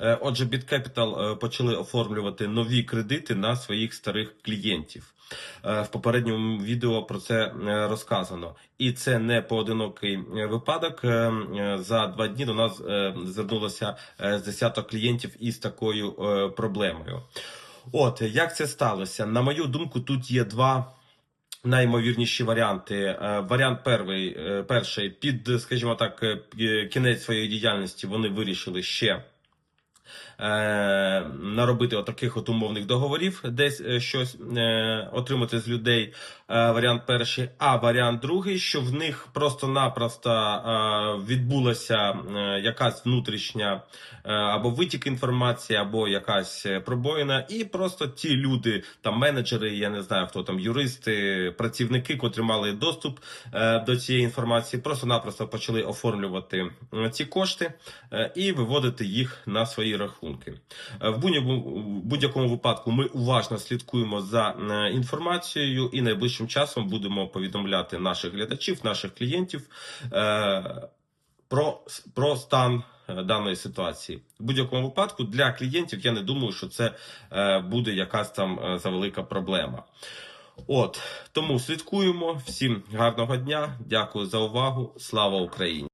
Е, Отже, BitCapital е, почали оформлювати нові кредити на своїх старих клієнтів. Е, В попередньому відео про це розказано, і це не поодинокий випадок. За два дні до нас звернулося з десяток клієнтів із такою проблемою. От як це сталося? На мою думку, тут є два. Наймовірніші варіанти. Варіант перший, перший під, скажімо так, кінець своєї діяльності вони вирішили ще е, наробити отаких от умовних договорів, десь е, щось е, отримати з людей. Варіант перший, а варіант другий, що в них просто-напросто відбулася якась внутрішня або витік інформації, або якась пробоїна, і просто ті люди, там менеджери, я не знаю хто там, юристи, працівники, котрі мали доступ до цієї інформації, просто-напросто почали оформлювати ці кошти і виводити їх на свої рахунки. Е, В будь-якому випадку ми уважно слідкуємо за е, інформацією і найближчим часом будемо повідомляти наших глядачів, наших клієнтів е, про, про стан даної ситуації. В будь-якому випадку для клієнтів я не думаю, що це буде якась там завелика проблема. От тому слідкуємо. Всім гарного дня. Дякую за увагу. Слава Україні!